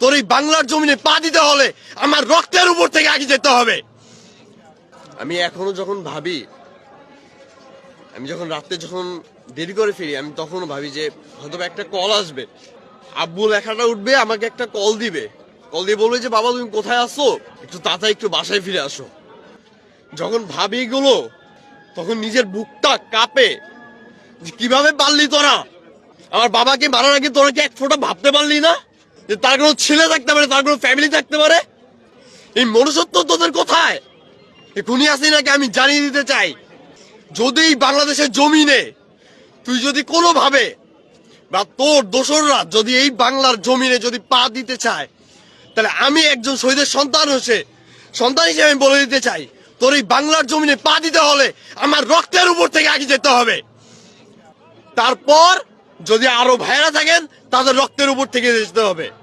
তোর এই বাংলার জমিনে পা দিতে হলে আমার রক্তের উপর থেকে আগে যেতে হবে। আমি এখনও যখন ভাবি, আমি যখন রাতে যখন দেরি করে ফিরি, আমি তখনও ভাবি যে হয়তো একটা কল আসবে। আব্বু লেখাটা উঠবে, আমাকে একটা কল দিবে। কল দিয়ে বলবে যে, বাবা, তুমি কোথায় আসো একটু তাড়াতাড়ি একটু বাসায় ফিরে আসো। যখন ভাবি এগুলো তখন নিজের বুকটা কাঁপে যে, কীভাবে পারলি তোরা? আমার বাবাকে মারার আগে তোরা কি এক ফোঁটা ভাবতে পারলি না? যে তার কোনো ছেলে থাকতে পারে, তার কোনো ফ্যামিলি থাকতে পারে? এই মনুষ্যত্ব তোদের কোথায়? এখনই আসি নাকি আমি জানিয়ে দিতে চাই। যদি এই বাংলাদেশের জমিনে তুই যদি কোনোভাবে বা তোর দোসররা যদি এই বাংলার জমিনে যদি পা দিতে চায়, তাহলে আমি একজন শহীদের সন্তান হচ্ছে সন্তান হিসেবে আমি বলে দিতে চাই, তোর এই বাংলার জমিনে পা দিতে হলে আমার রক্তের উপর থেকে আগে যেতে হবে। তারপর যদি আরও ভাইরা থাকেন, তাদের রক্তের উপর থেকে যেতে হবে।